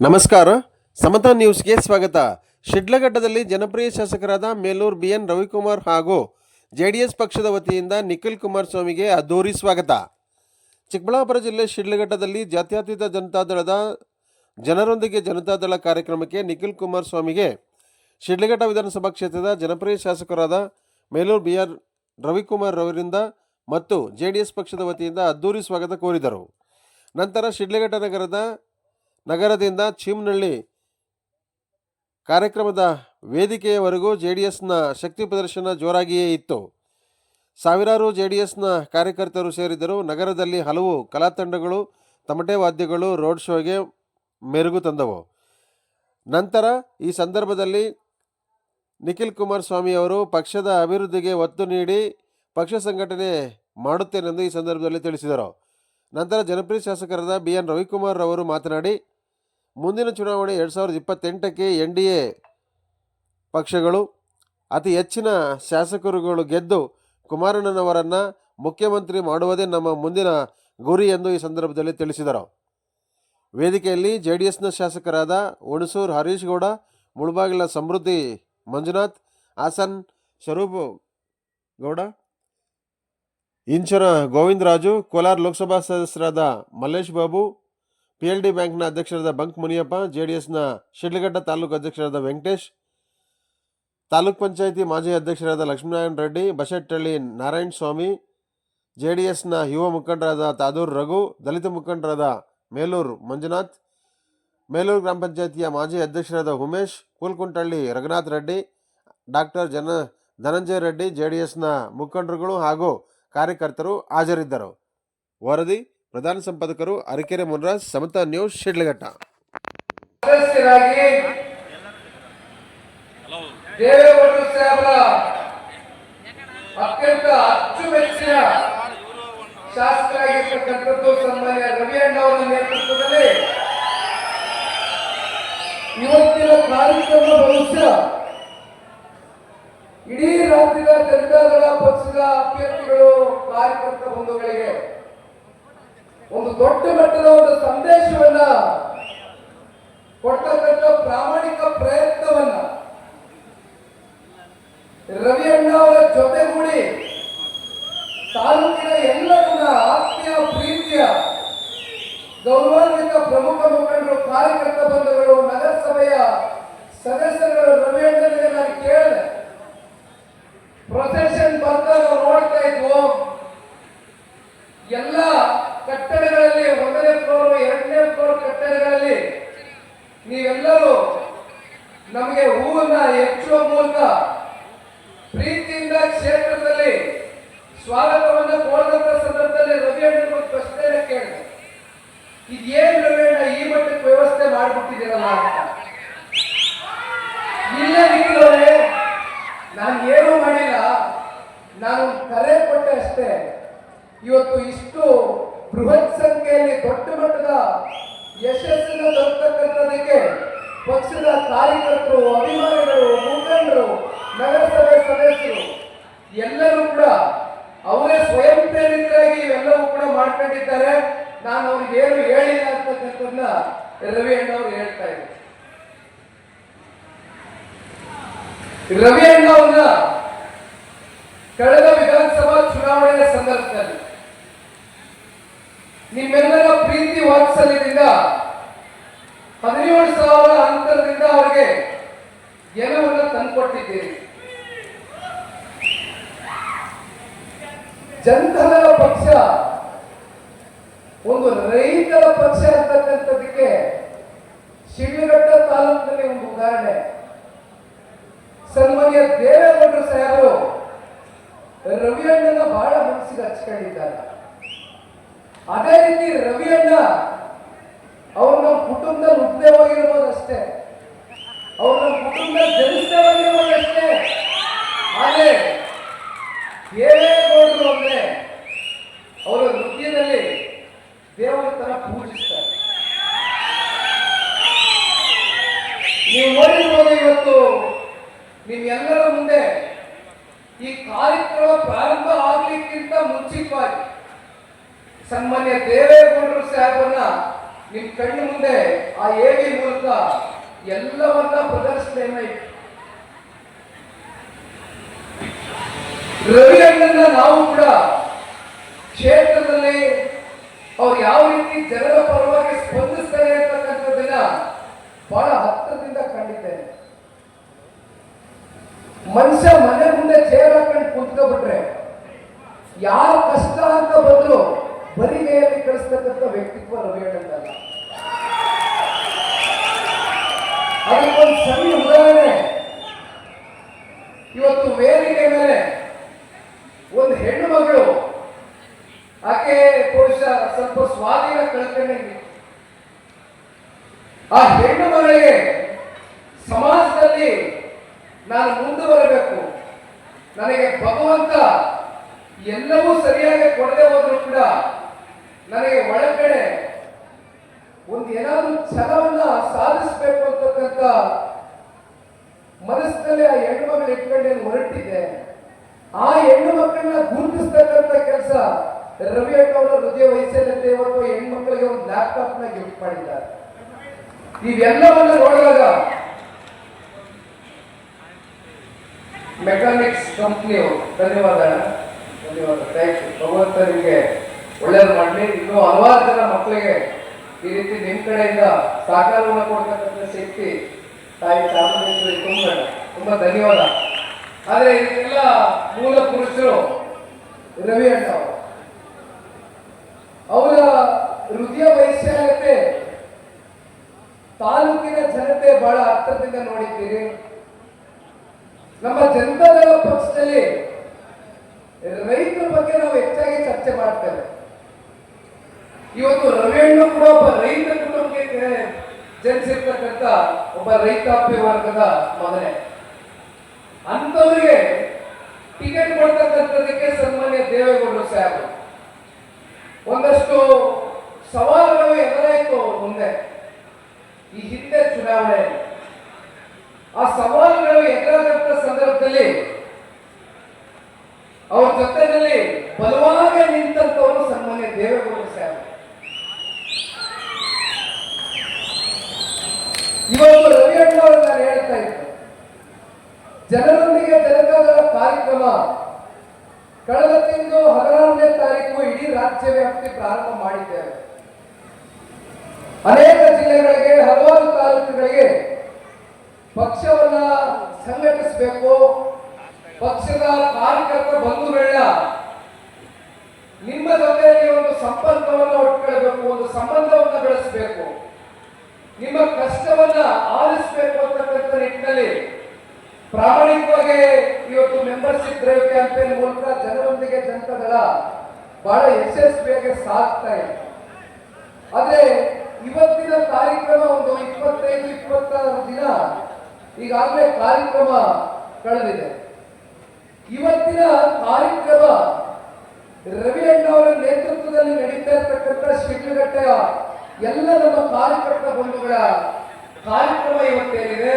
ನಮಸ್ಕಾರ. ಸಮತಾ ನ್ಯೂಸ್ಗೆ ಸ್ವಾಗತ. ಶಿಡ್ಲಘಟ್ಟದಲ್ಲಿ ಜನಪ್ರಿಯ ಶಾಸಕರಾದ ಮೇಲೂರ್ ಬಿ ಎನ್ ರವಿಕುಮಾರ್ ಹಾಗೂ ಜೆ ಡಿ ಎಸ್ ಪಕ್ಷದ ವತಿಯಿಂದ ನಿಖಿಲ್ ಕುಮಾರಸ್ವಾಮಿಗೆ ಅದ್ದೂರಿ ಸ್ವಾಗತ. ಚಿಕ್ಕಬಳ್ಳಾಪುರ ಜಿಲ್ಲೆ ಶಿಡ್ಲಘಟ್ಟದಲ್ಲಿ ಜಾತ್ಯತೀತ ಜನತಾದಳದ ಜನರೊಂದಿಗೆ ಜನತಾದಳ ಕಾರ್ಯಕ್ರಮಕ್ಕೆ ನಿಖಿಲ್ ಕುಮಾರಸ್ವಾಮಿಗೆ ಶಿಡ್ಲಘಟ್ಟ ವಿಧಾನಸಭಾ ಕ್ಷೇತ್ರದ ಜನಪ್ರಿಯ ಶಾಸಕರಾದ ಮೇಲೂರ್ ಬಿ ಆರ್ ರವಿಕುಮಾರ್ ರವರಿಂದ ಮತ್ತು ಜೆ ಡಿ ಎಸ್ ಪಕ್ಷದ ವತಿಯಿಂದ ಅದ್ದೂರಿ ಸ್ವಾಗತ ಕೋರಿದರು. ನಂತರ ಶಿಡ್ಲಘಟ್ಟ ನಗರದ ನಗರದಿಂದ ಚೀಮ್ನಳ್ಳಿ ಕಾರ್ಯಕ್ರಮದ ವೇದಿಕೆಯವರೆಗೂ ಜೆ ಡಿ ಎಸ್ನ ಶಕ್ತಿ ಪ್ರದರ್ಶನ ಜೋರಾಗಿಯೇ ಇತ್ತು. ಸಾವಿರಾರು ಜೆ ಡಿ ಎಸ್ನ ಕಾರ್ಯಕರ್ತರು ಸೇರಿದ್ದರು ನಗರದಲ್ಲಿ ಹಲವು ಕಲಾತಂಡಗಳು ತಮಟೆ ವಾದ್ಯಗಳು, ರೋಡ್ ಶೋಗೆ ಮೆರುಗು ತಂದವು. ನಂತರ ಈ ಸಂದರ್ಭದಲ್ಲಿ ನಿಖಿಲ್ ಕುಮಾರಸ್ವಾಮಿ ಅವರು ಪಕ್ಷದ ಅಭಿವೃದ್ಧಿಗೆ ಒತ್ತು ನೀಡಿ ಪಕ್ಷ ಸಂಘಟನೆ ಮಾಡುತ್ತೇನೆಂದು ಈ ಸಂದರ್ಭದಲ್ಲಿ ತಿಳಿಸಿದರು. ನಂತರ ಜನಪ್ರಿಯ ಶಾಸಕರಾದ ಬಿ ಎನ್ ರವಿಕುಮಾರ್ ಅವರು ಮಾತನಾಡಿ ಮುಂದಿನ ಚುನಾವಣೆ ಎರಡು ಸಾವಿರದ ಇಪ್ಪತ್ತೆಂಟಕ್ಕೆ ಎನ್ ಡಿ ಎ ಪಕ್ಷಗಳು ಅತಿ ಹೆಚ್ಚಿನ ಶಾಸಕರುಗಳು ಗೆದ್ದು ಕುಮಾರಣ್ಣನವರನ್ನು ಮುಖ್ಯಮಂತ್ರಿ ಮಾಡುವುದೇ ನಮ್ಮ ಮುಂದಿನ ಗುರಿ ಎಂದು ಈ ಸಂದರ್ಭದಲ್ಲಿ ತಿಳಿಸಿದರು. ವೇದಿಕೆಯಲ್ಲಿ ಜೆ ಡಿ ಎಸ್ನ ಶಾಸಕರಾದ ಹುಣಸೂರು ಹರೀಶ್ ಗೌಡ, ಮುಳಬಾಗಿಲ ಸಮೃದ್ಧಿ ಮಂಜುನಾಥ್, ಹಾಸನ್ ಸ್ವರೂಪ್ ಗೌಡ, ಇಂಚರ ಗೋವಿಂದರಾಜು, ಕೋಲಾರ ಲೋಕಸಭಾ ಸದಸ್ಯರಾದ Mallesh Babu P L D ಬ್ಯಾಂಕ್ನ ಅಧ್ಯಕ್ಷರಾದ ಬಂಕ್ ಮುನಿಯಪ್ಪ, ಜೆಡಿಎಸ್ನ ಶಿಡ್ಲಘಟ್ಟ ತಾಲೂಕು ಅಧ್ಯಕ್ಷರಾದ ವೆಂಕಟೇಶ್, ತಾಲೂಕ್ ಪಂಚಾಯಿತಿ ಮಾಜಿ ಅಧ್ಯಕ್ಷರಾದ ಲಕ್ಷ್ಮೀನಾರಾಯಣ ರೆಡ್ಡಿ ಬಸಟ್ಟಳ್ಳಿ ನಾರಾಯಣ ಸ್ವಾಮಿ ಜೆ ಡಿ ಎಸ್ನ ಯುವ ಮುಖಂಡರಾದ ತಾದೂರ್ ರಘು, ದಲಿತ ಮುಖಂಡರಾದ ಮೇಲೂರು ಮಂಜುನಾಥ್, ಮೇಲೂರು ಗ್ರಾಮ ಪಂಚಾಯಿತಿಯ ಮಾಜಿ ಅಧ್ಯಕ್ಷರಾದ ಉಮೇಶ್, ಕೂಲ್ಕುಂಟಳ್ಳಿ ರಘುನಾಥ್ ರೆಡ್ಡಿ, ಡಾಕ್ಟರ್ ಜನ ಧನಂಜಯ ರೆಡ್ಡಿ ಜೆ ಡಿ ಎಸ್ನ ಮುಖಂಡರುಗಳು ಹಾಗೂ ಕಾರ್ಯಕರ್ತರು ಹಾಜರಿದ್ದರು. ವರದಿ ಪ್ರಧಾನ ಸಂಪಾದಕರು ಅರಕೆರೆ ಮುನ್ರಾಜ್ ಸಮತಾ ನ್ಯೂಸ್ ಶಿಡ್ಲಘಟ್ಟ. ದೇವೇಗೌಡರು ಸಾಹೇಬರ ಅತ್ಯಂತ ಅಚ್ಚುಮೆಚ್ಚಿನ ಶಾಸಕರಾಗಿರ್ತಕ್ಕಂಥದ್ದು ಸನ್ಮಾನ್ಯ ರವಿ ಅಣ್ಣ ಅವರ ನೇತೃತ್ವದಲ್ಲಿ ಇವತ್ತಿನ ಕಾರ್ಯಕ್ರಮ ಬಹುಶಃ ಇಡೀ ರಾಜ್ಯದ ಜನತಾದಳ ಪಕ್ಷದ ಅಭ್ಯರ್ಥಿಗಳು ಕಾರ್ಯಕರ್ತ ಬಂಧುಗಳಿಗೆ ಒಂದು ದೊಡ್ಡ ಮಟ್ಟದ ಒಂದು ಸಂದೇಶವನ್ನ ಕೊಡ್ತಕ್ಕಂಥ ಪ್ರಾಮಾಣಿಕ ಪ್ರಯತ್ನವನ್ನ ರವಿ ಅಣ್ಣ ಅವರ ಜೊತೆಗೂಡಿ ತಾಲೂಕಿನ ಎಲ್ಲರನ್ನ ಆತ್ಮೀಯ ಪ್ರೀತಿಯ ಗೌರವಾನ್ವಿತ ಪ್ರಮುಖ ಮುಖಂಡರು, ಕಾರ್ಯಕರ್ತ ಬಂಧುಗಳು, ನಗರಸಭೆಯ ಸದಸ್ಯರುಗಳು, ರವಿ ಅಣ್ಣನಿಗೆ ಕೇಳಿದೆ ಪ್ರೊಸೆಷನ್ ಬಂದ ನಾವು ನೋಡ್ತಾ ಇದ್ವು ಎಲ್ಲ ಕಟ್ಟಡಗಳಲ್ಲಿ ಒಂದನೇ ಫ್ಲೋರ್ ಎರಡನೇ ಫ್ಲೋರ್ ಕಟ್ಟಡಗಳಲ್ಲಿ ನೀವೆಲ್ಲರೂ ನಮಗೆ ಹೂವನ್ನ ಹೆಚ್ಚುವ ಮೂಲಕ ಪ್ರೀತಿಯಿಂದ ಕ್ಷೇತ್ರದಲ್ಲಿ ಸ್ವಾಗತವನ್ನು ಕೋರಿದಂತ ಸಂದರ್ಭದಲ್ಲಿ ರವಿ ಅಣ್ಣನ ಒಂದು ಪ್ರಶ್ನೆಯನ್ನ ಕೇಳಿದೆ ಇದೇನು ರವಿ ಅಣ್ಣ ಈ ಮಟ್ಟಕ್ಕೆ ವ್ಯವಸ್ಥೆ ಮಾಡಿಬಿಟ್ಟಿದ್ದೀರಲ್ಲ ಅಂತ ಇಲ್ಲ ನಿಖಿಲವರೇ ನಾನು ಏನೂ ಮಾಡಿಲ್ಲ ನಾನು ಕರೆ ಕೊಟ್ಟೆ ಅಷ್ಟೇ ಇವತ್ತು ಇಷ್ಟು ಬೃಹತ್ ಸಂಖ್ಯೆಯಲ್ಲಿ ದೊಡ್ಡ ಮಟ್ಟದ ಯಶಸ್ಸನ್ನು ತರ್ತಕ್ಕಂಥದಕ್ಕೆ ಪಕ್ಷದ ಕಾರ್ಯಕರ್ತರು ಅಭಿಮಾನಿಗಳು ಮುಖಂಡರು ನಗರಸಭೆ ಸದಸ್ಯರು ಎಲ್ಲರೂ ಕೂಡ ಅವರೇ ಸ್ವಯಂ ಪ್ರೇರಿತರಾಗಿ ಇವೆಲ್ಲವೂ ಕೂಡ ಮಾಡ್ಕೊಂಡಿದ್ದಾರೆ. ನಾನು ಅವ್ರಿಗೆ ಏನು ಹೇಳಿಲ್ಲ ಅಂತಕ್ಕಂಥದ್ದನ್ನ ರವಿ ಅಣ್ಣವ್ರು ಹೇಳ್ತಾ ಇದ್ದಾರೆ ರವಿ ಅಣ್ಣವ್ರನ್ನ ಕಳೆದ ವಿಧಾನಸಭಾ ಚುನಾವಣೆಯ ಸಂದರ್ಭದಲ್ಲಿ ನಿಮ್ಮೆಲ್ಲರ ಪ್ರೀತಿ ವಾತ್ಸಲ್ಯದಿಂದ ಹದಿನೇಳು ಸಾವಿರ ಅಂತರದಿಂದ ಅವರಿಗೆ ಗೆಲುವನ್ನು ತಂದುಕೊಟ್ಟಿದ್ದೀರಿ. ಜನತಾದಳ ಪಕ್ಷ, ಒಂದು ರೈತರ ಪಕ್ಷ ಅಂತಕ್ಕಂಥದ್ದಕ್ಕೆ ಶಿವಘಟ್ಟ ತಾಲೂಕಿನಲ್ಲಿ ಒಂದು ಉದಾಹರಣೆ. ಸನ್ಮಾನ್ಯ ದೇವೇಗೌಡರು ಸಾಹೇಬರು ರವಿಯಣ್ಣನ ಬಹಳ ಮನಸ್ಸಿಗೆ ಹಚ್ಕೊಂಡಿದ್ದಾರೆ. ಅದೇ ರೀತಿ ರವಿಯಣ್ಣ ಅವ್ರು ನಮ್ಮ ಕುಟುಂಬದಲ್ಲಿ ಅಷ್ಟೇ. ಅವ್ರ ನಮ್ಮ ಕುಟುಂಬದಲ್ಲಿ ಜನಿಸದೆ ಹೋಗಿರ್ಬೋದು ಅಷ್ಟೇ ಆದ್ರೆ ದೇವೇಗೌಡರು ಅಂದ್ರೆ ಅವರ ಹೃದಯದಲ್ಲಿ ದೇವರ ತರ ಪೂಜಿಸ್ತಾರೆ ನೀವು ನೋಡಿರ್ಬೋದು ಇವತ್ತು ನಿಮ್ಮೆಲ್ಲರ ಮುಂದೆ ಈ ಕಾರ್ಯಕ್ರಮ ಪ್ರಾರಂಭ ಆಗ್ಲಿಕ್ಕಿಂತ ಮುಂಚಿತವಾಗಿ ಸನ್ಮಾನ್ಯ ದೇವೇಗೌಡರು ಸಾಹೇಬರನ್ನ ನಿಮ್ ಕಣ್ಣು ಮುಂದೆ ಆ ಏವಿ ಮೂಲಕ ಎಲ್ಲವನ್ನ ಪ್ರದರ್ಶನ ರವಿಯಣ್ಣನ ನಾವು ಕೂಡ ಕ್ಷೇತ್ರದಲ್ಲಿ ಅವ್ರು ಯಾವ ರೀತಿ ಜನರ ಪರವಾಗಿ ಸ್ಪಂದಿಸ್ತಾರೆ ಅಂತಕ್ಕಂಥದ್ದನ್ನ ಬಹಳ ಹತ್ತಿರದಿಂದ ಕಂಡಿದ್ದೇನೆ ಮನುಷ್ಯ ಮನೆ ಮುಂದೆ ಚೇರ್ ಹಾಕೊಂಡು ಕುಂತ್ಕೊಬಿಟ್ರೆ ಯಾರ ಕಷ್ಟ ಅಂತ ಬಂದ್ರು ಬರಿಗೈಯಲ್ಲಿ ಕಳಿಸ್ತಕ್ಕಂಥ ವ್ಯಕ್ತಿತ್ವ ರವಿ ಅಣ್ಣಂದಲ್ಲ ಅದಕ್ಕೊಂದು ಸಣ್ಣ ಉದಾಹರಣೆ ಇವತ್ತು ವೇದಿಕೆ ಮೇಲೆ ಒಂದು ಹೆಣ್ಣು ಮಗಳು ಆಕೆ ಪುರುಷ ಸ್ವಲ್ಪ ಸ್ವಾಧೀನ ಕಳ್ಕೊಂಡಂಗೆ ಆ ಹೆಣ್ಣು ಮಗಳಿಗೆ ಸಮಾಜದಲ್ಲಿ ನಾನು ಮುಂದುವರಬೇಕು ನನಗೆ ಭಗವಂತ ಎಲ್ಲವೂ ಸರಿಯಾಗಿ ಕೊಡದೆ ಹೋದ್ರು ಕೂಡ ನನಗೆ ಒಳಗಡೆ ಒಂದು ಏನಾದ್ರೂ ಛಲವನ್ನ ಸಾಧಿಸಬೇಕು ಅಂತಕ್ಕಂಥ ಮನಸ್ಸಿನಲ್ಲಿ ಆ ಹೆಣ್ಣು ಮಗಳು ಇಟ್ಕೊಂಡು ಹೊರಟಿದೆ? ಆ ಹೆಣ್ಣು ಮಕ್ಕಳನ್ನ ಗುರುತಿಸ್ತಕ್ಕಂಥ ಕೆಲಸ ರವಿ ಅಣ್ಣವರ ಹೃದಯ ವಯಸ್ಸಲ್ಲದೆ ಇವತ್ತು ಮಕ್ಕಳಿಗೆ ಒಂದು ಲ್ಯಾಪ್ಟಾಪ್ನ ಗಿಫ್ಟ್ ಮಾಡಿದ್ದಾರೆ. ಇವೆಲ್ಲವನ್ನ ನೋಡಿದಾಗ ಮೆಕ್ಯಾನಿಕ್ಸ್ ಕಂಪ್ನಿಯವರು ಧನ್ಯವಾದ ಧನ್ಯವಾದ. ಥ್ಯಾಂಕ್ ಭಗವಂತ ನಿಮಗೆ ಒಳ್ಳೇದು ಮಾಡಲಿ. ಇನ್ನು ಹಲವಾರು ಜನ ಮಕ್ಕಳಿಗೆ ಈ ರೀತಿ ನಿಮ್ಮ ಕಡೆಯಿಂದ ಸಹಕಾರವನ್ನು ಕೊಡ್ತಕ್ಕಂಥ ಶಕ್ತಿ ತಾಯಿ ಚಾಮುಂಡೇಶ್ವರಿ ತುಂಬ ತುಂಬಾ ಧನ್ಯವಾದ. ಆದ್ರೆ ಇದೆಲ್ಲ ಮೂಲ ಪುರುಷರು ರವಿ ಅಣ್ಣ ಅವರು. ಹೃದಯ ವೈಶಾಲ್ಯತೆ ತಾಲೂಕಿನ ಜನತೆ ಬಹಳ ಹತ್ತಿರದಿಂದ ನೋಡಿದ್ದೀರಿ. ನಮ್ಮ ಜನತಾದಳ ಪಕ್ಷದಲ್ಲಿ ರೈತರ ಬಗ್ಗೆ ನಾವು ಹೆಚ್ಚಾಗಿ ಚರ್ಚೆ ಮಾಡ್ತೇವೆ. ಇವತ್ತು ರವಿಯಣ್ಣು ಕೂಡ ಒಬ್ಬ ರೈತ ಕುಟುಂಬಕ್ಕೆ ಜನಿಸಿರ್ತಕ್ಕಂಥ ಒಬ್ಬ ರೈತಾಪಿ ವರ್ಗದ ಮಗನೇ. ಅಂತವರಿಗೆ ಟಿಕೆಟ್ ಕೊಡ್ತಕ್ಕಂಥದಕ್ಕೆ ಸನ್ಮಾನ್ಯ ದೇವೇಗೌಡರು ಸಾಹೇಬರು. ಒಂದಷ್ಟು ಸವಾಲುಗಳು ಎದುರಾಯಿತು ಮುಂದೆ. ಈ ಹಿಂದೆ ಚುನಾವಣೆ. ಆ ಸವಾಲುಗಳು ಎದುರಾದಂತ ಸಂದರ್ಭದಲ್ಲಿ ಅವ್ರ ಜೊತೆಯಲ್ಲಿ ಬಲವಾಗಿ ನಿಂತವರು ಸನ್ಮಾನ್ಯ ದೇವೇಗೌಡರು ಸಾಹೇಬರು. ಇವತ್ತು ರವಿ ನಾನು ಹೇಳ್ತಾ ಇದ್ದೆ ಜನರೊಂದಿಗೆ ಜನತಾದಳ ಕಾರ್ಯಕ್ರಮ. ಕಳೆದ ತಿಂಗಳು ಹದಿನಾರನೇ ತಾರೀಕು ಇಡೀ ರಾಜ್ಯ ವ್ಯಾಪ್ತಿ ಪ್ರಾರಂಭ ಮಾಡಿದ್ದೇವೆ. ಅನೇಕ ಜಿಲ್ಲೆಗಳಿಗೆ, ಹಲವಾರು ತಾಲೂಕುಗಳಿಗೆ ಪಕ್ಷವನ್ನ ಸಂಘಟಿಸಬೇಕು. ಪಕ್ಷದ ಕಾರ್ಯಕರ್ತ ಬಂಧುಗಳನ್ನ ನಿಮ್ಮ ಜೊತೆಯಲ್ಲಿ ಒಂದು ಸಂಪರ್ಕವನ್ನು ಒಟ್ಕೊಳ್ಬೇಕು ಒಂದು ಸಂಬಂಧವನ್ನು ಬೆಳೆಸಬೇಕು. ನಿಮ್ಮ ಕಷ್ಟವನ್ನ ಆಲಿಸಬೇಕು ಅಂತಕ್ಕಂಥ ನಿಟ್ಟಿನಲ್ಲಿ ಪ್ರಾಮಾಣಿಕವಾಗಿ ಇವತ್ತು ಮೆಂಬರ್ಶಿಪ್ ಡ್ರೈವ್ ಕ್ಯಾಂಪೇನ್ ಮೂಲಕ ಜನರೊಂದಿಗೆ ಜನತಾದಳ ಬಹಳ ಯಶಸ್ವಿಯಾಗಿ ಸಾಗ್ತಾ ಇದೆ. ಆದ್ರೆ ಇವತ್ತಿನ ಕಾರ್ಯಕ್ರಮ ಒಂದು ಇಪ್ಪತ್ತೈದು, ಇಪ್ಪತ್ತಾರು ದಿನ ಈಗಾಗಲೇ ಕಾರ್ಯಕ್ರಮ ಕಳೆದಿದೆ. ಇವತ್ತಿನ ಕಾರ್ಯಕ್ರಮ ರವಿ ಅಣ್ಣವರ ನೇತೃತ್ವದಲ್ಲಿ ನಡೀತಾ ಇರ್ತಕ್ಕಂಥ ಶಿಡ್ಲಘಟ್ಟೆಯ ಎಲ್ಲ ನಮ್ಮ ಕಾರ್ಯಕರ್ತ ಬಂಧುಗಳ ಕಾರ್ಯಕ್ರಮ ಇವತ್ತೇನಿದೆ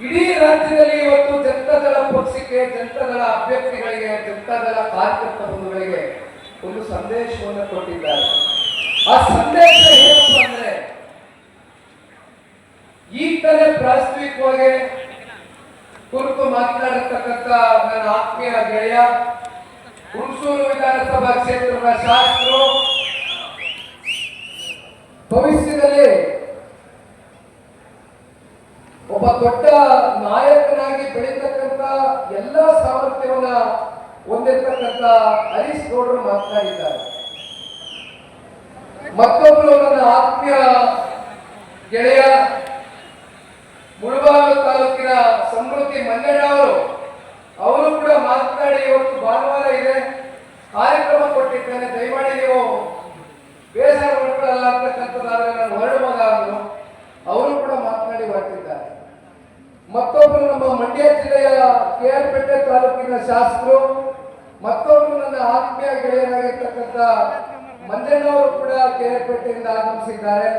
ಇಡೀ ರಾಜ್ಯದಲ್ಲಿ ಇವತ್ತು ಜನತಾದಳ ಪಕ್ಷಕ್ಕೆ, ಜನತಾದಳ ಅಭ್ಯರ್ಥಿಗಳಿಗೆ, ಜನತಾದಳ ಕಾರ್ಯಕರ್ತ ಬಂಧುಗಳಿಗೆ ಒಂದು ಸಂದೇಶವನ್ನು ಕೊಟ್ಟಿದ್ದಾರೆ. ಆ ಸಂದೇಶ ಏನಪ್ಪ ಅಂದ್ರೆ, ಈಗಲೇ ಪ್ರಾಸ್ತವಿಕವಾಗಿ ಕುರಿತು ಮಾತನಾಡಿರ್ತಕ್ಕಂಥ ನನ್ನ ಆತ್ಮೀಯ ಗೆಳೆಯ ಹುಣಸೂರು ವಿಧಾನಸಭಾ ಕ್ಷೇತ್ರದ ಶಾಸಕರು ಭವಿಷ್ಯದಲ್ಲಿ ಒಬ್ಬ ದೊಡ್ಡ ನಾಯಕನಾಗಿ ಬೆಳೀತಕ್ಕಂಥ ಎಲ್ಲ ಸಾಮರ್ಥ್ಯವನ್ನ ಹೊಂದಿರ್ತಕ್ಕಂಥ ಹರೀಶ್ ಗೌಡರು ಮಾತನಾಡಿದ್ದಾರೆ ಮತ್ತೊಬ್ಬರು ನನ್ನ ಆತ್ಮೀಯ ಗೆಳೆಯ ಮುಳಬಾಗಿಲು ತಾಲೂಕಿನ ಸಮೃದ್ಧಿ ಮಂಜಣ್ಣ ಅವರು ಅವರು ಕೂಡ ಮಾತನಾಡಿ ಇವತ್ತು ಭಾನುವಾರ ಇದೆ. ಕಾರ್ಯಕ್ರಮ ಕೊಟ್ಟಿದ್ದೇನೆ. ದಯಮಾಡಿ ನೀವು ಅಂತಕ್ಕಂಥದ್ದಾದ್ರೆ ನಾನು ಅಂದ್ರು ಅವರು ಕೂಡ ಮಾತನಾಡಿ ಹೊರಟಿದ್ದಾರೆ. ಮತ್ತೊಬ್ಬರು ನಮ್ಮ ಮಂಡ್ಯ ಜಿಲ್ಲೆಯ ಕೆ ಆರ್ ಪೇಟೆ ತಾಲೂಕಿನ ಶಾಸಕರು, ಮತ್ತೊಬ್ಬರು ನನ್ನ ಆತ್ಮೀಯ ಗೆಳೆಯರಾಗಿರ್ತಕ್ಕಂಥ ಮಂಜಣ್ಣ ಅವರು ಕೂಡ ಕೆ ಆರ್ ಪೇಟೆಯಿಂದ ಆಗಮಿಸಿದ್ದಾರೆ.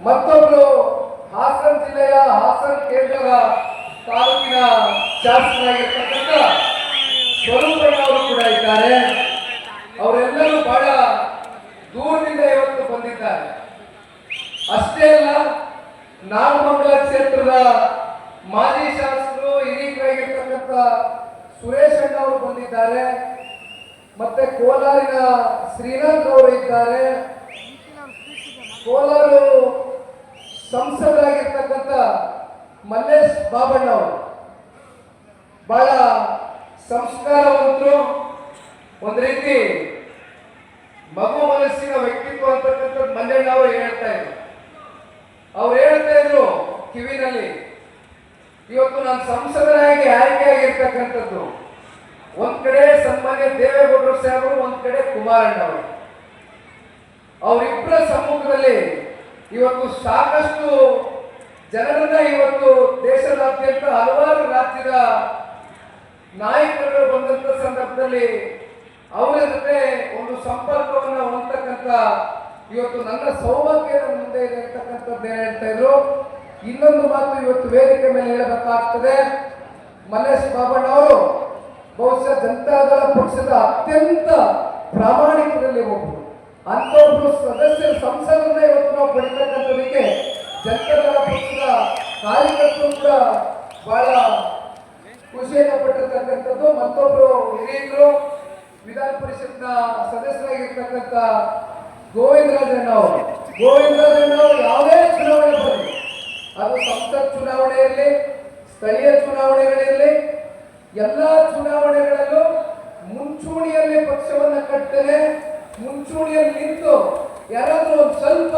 ಮತ್ತೊಬ್ಬರು ಹಾಸನ ಜಿಲ್ಲೆಯ ಹಾಸನ ಕೇಂದ್ರದ ತಾಲೂಕಿನ ಶಾಸಕರಾಗಿರ್ತಕ್ಕಂಥ ಸ್ವರೂಪಣ್ಣ ಅವರು ಕೂಡ ಇದ್ದಾರೆ. ಅವರೆಲ್ಲರೂ ಬಹಳ ದೂರದಿಂದ ಇವತ್ತು ಬಂದಿದ್ದಾರೆ. ಅಷ್ಟೇ ಅಲ್ಲ ನಾಗಮಂಗಲ ಕ್ಷೇತ್ರದ ಮಾಜಿ ಶಾಸಕರು ಹಿರಿಯರಾಗಿರ್ತಕ್ಕಂಥ ಸುರೇಶ್ ಅಣ್ಣ ಅವರು ಬಂದಿದ್ದಾರೆ. ಮತ್ತೆ ಕೋಲಾರಿನ ಶ್ರೀನಾಥ್ ಅವರು ಇದ್ದಾರೆ. ಕೋಲಾರ ಸಂಸದರಾಗಿರ್ತಕ್ಕಂಥ ಮಲ್ಲೇಶ್ ಬಾಬಣ್ಣ ಅವರು. ಬಹಳ ಸಂಸ್ಕಾರವಂತರು. ಒಂದು ರೀತಿ ಮಗು ಮನಸ್ಸಿನ ವ್ಯಕ್ತಿತ್ವ ಅಂತಕ್ಕಂಥದ್ದು ಅವರು ಹೇಳ್ತಾ ಇದ್ರು ಅವ್ರು ಹೇಳ್ತಾ ಇದ್ರು ಕಿವಿನಲ್ಲಿ, ಇವತ್ತು ನಾನು ಸಂಸದರಾಗಿ ಆಯ್ಕೆ ಆಗಿರ್ತಕ್ಕಂಥದ್ದು ಒಂದ್ ಕಡೆ ಸನ್ಮಾನ್ಯ ದೇವೇಗೌಡರು ಸಾಹೇಬರು, ಒಂದ್ ಕಡೆ ಕುಮಾರಣ್ಣ ಅವರು ಅವರಿಬ್ಬರ ಸಮ್ಮುಖದಲ್ಲಿ ಇವತ್ತು ಸಾಕಷ್ಟು ಜನರನ್ನ ಇವತ್ತು ದೇಶದಾದ್ಯಂತ ಹಲವಾರು ರಾಜ್ಯದ ನಾಯಕರುಗಳು ಬಂದಂತ ಸಂದರ್ಭದಲ್ಲಿ ಅವರ ಜೊತೆ ಒಂದು ಸಂಪರ್ಕವನ್ನ ಹೊಂದತಕ್ಕಂತ ಇವತ್ತು ನನ್ನ ಸೌಭಾಗ್ಯದ ಮುಂದೆ ಏನ್ ಹೇಳ್ತಾ ಇದ್ರು. ಇನ್ನೊಂದು ಮಾತು ಇವತ್ತು ವೇದಿಕೆ ಮೇಲೆ ಹೇಳಬೇಕಾಗ್ತದೆ. ಮಲ್ಲೇಶ್ ಬಾಬಣ್ಣ ಅವರು, ಬಹುಶಃ ಜನತಾದಳ ಪಕ್ಷದ ಅತ್ಯಂತ ಪ್ರಾಮಾಣಿಕರಲ್ಲಿ ಒಬ್ಬರು. ಅಂತೊಬ್ರು ಸದಸ್ಯರ ಸಂಸದನ್ನ ಇವತ್ತು ನಾವು ಪಡಿತಕ್ಕಂಥದಕ್ಕೆ ಜನತಾದಳ ಪಕ್ಷದ ಕಾರ್ಯಕರ್ತರು ಕೂಡ ಬಹಳ ಖುಷಿಯನ್ನು ಪಟ್ಟಿರ್ತಕ್ಕಂಥದ್ದು. ಮತ್ತೊಬ್ರು ಹಿರಿಯರು ವಿಧಾನ ಪರಿಷತ್ನ ಸದಸ್ಯರಾಗಿರ್ತಕ್ಕಂಥ ಗೋವಿಂದರಾಜಣ್ಣ ಅವರು. ಗೋವಿಂದರಾಜಣ್ಣ ಅವರು ಯಾವುದೇ ಚುನಾವಣೆ ಬರಲಿ. ಅದು ಸಂಸತ್ ಚುನಾವಣೆಯಲ್ಲಿ, ಸ್ಥಳೀಯ ಚುನಾವಣೆಗಳಲ್ಲಿ, ಎಲ್ಲ ಚುನಾವಣೆಗಳಲ್ಲೂ ಮುಂಚೂಣಿಯಲ್ಲಿ ಪಕ್ಷವನ್ನು ಕಟ್ತೇನೆ ಮುಂಚೂಣಿಯಲ್ಲಿ ನಿಂತು ಯಾರಾದರೂ ಒಂದು ಸ್ವಲ್ಪ